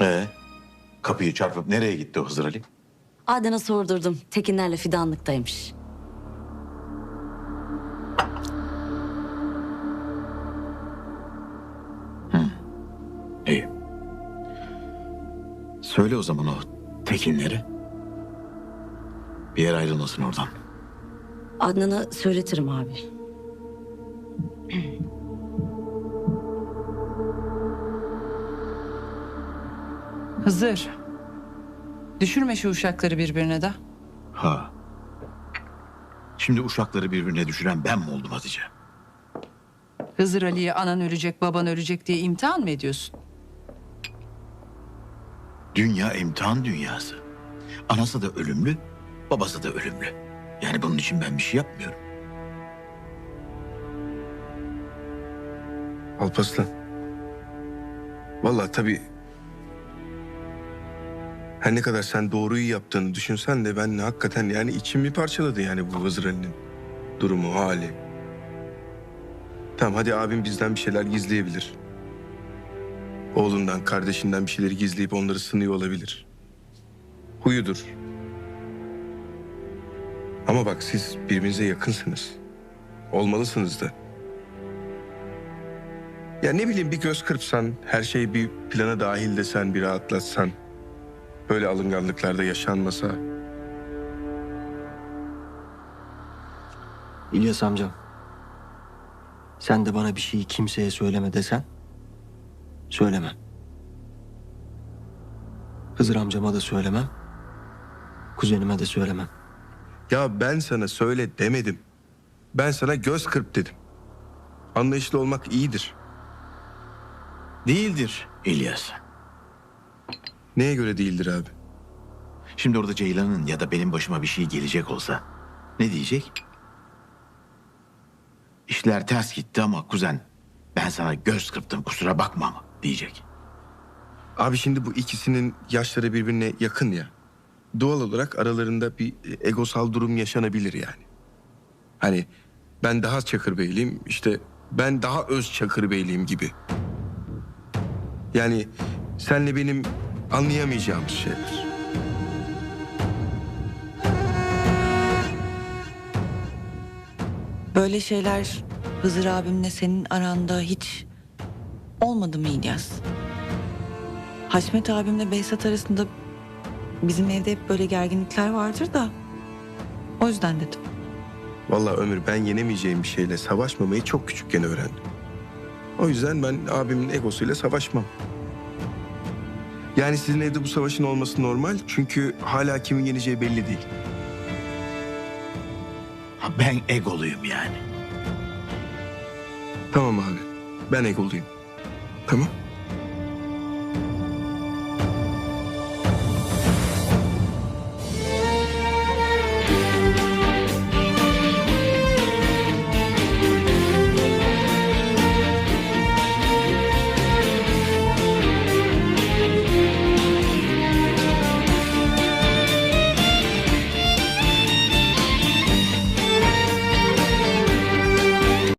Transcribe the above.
Ee, kapıyı çarpıp nereye gitti o Hızır Ali? Adnan'a sordurdum. Tekinlerle fidanlıktaymış. İyi. Söyle o zaman o tekinleri. Bir yer ayrılmasın oradan. Adnan'a söyletirim abi. Hızır. Düşürme şu uşakları birbirine de. Ha. Şimdi uşakları birbirine düşüren ben mi oldum Hatice? Hızır Ali'ye anan ölecek, baban ölecek diye imtihan mı ediyorsun? Dünya imtihan dünyası. Anası da ölümlü, babası da ölümlü. Yani bunun için ben bir şey yapmıyorum. Alpaslan. Vallahi tabii her ne kadar sen doğruyu yaptığını düşünsen de ben hakikaten yani içimi parçaladı yani bu Hızır durumu, hali. Tamam hadi abim bizden bir şeyler gizleyebilir. Oğlundan, kardeşinden bir şeyleri gizleyip onları sınıyor olabilir. Huyudur. Ama bak siz birbirinize yakınsınız. Olmalısınız da. Ya ne bileyim bir göz kırpsan, her şey bir plana dahil desen, bir rahatlatsan. Böyle alınganlıklarda yaşanmasa. İlyas amcam. Sen de bana bir şeyi kimseye söyleme desen. Söylemem. Hızır amcama da söylemem. Kuzenime de söylemem. Ya ben sana söyle demedim. Ben sana göz kırp dedim. Anlayışlı olmak iyidir. Değildir İlyas. Neye göre değildir abi? Şimdi orada Ceylan'ın ya da benim başıma bir şey gelecek olsa ne diyecek? İşler ters gitti ama kuzen ben sana göz kırptım kusura bakma mı diyecek. Abi şimdi bu ikisinin yaşları birbirine yakın ya. Doğal olarak aralarında bir egosal durum yaşanabilir yani. Hani ben daha Çakırbeyliyim işte ben daha öz Çakırbeyliyim gibi. Yani senle benim anlayamayacağımız şeyler. Böyle şeyler Hızır abimle senin aranda hiç olmadı mı İlyas? Haşmet abimle Behzat arasında bizim evde hep böyle gerginlikler vardır da o yüzden dedim. Vallahi Ömür ben yenemeyeceğim bir şeyle savaşmamayı çok küçükken öğrendim. O yüzden ben abimin egosuyla savaşmam. Yani sizin evde bu savaşın olması normal çünkü hala kimin yeneceği belli değil. Ha, ben egoluyum yani. Tamam abi ben egoluyum. Tamam.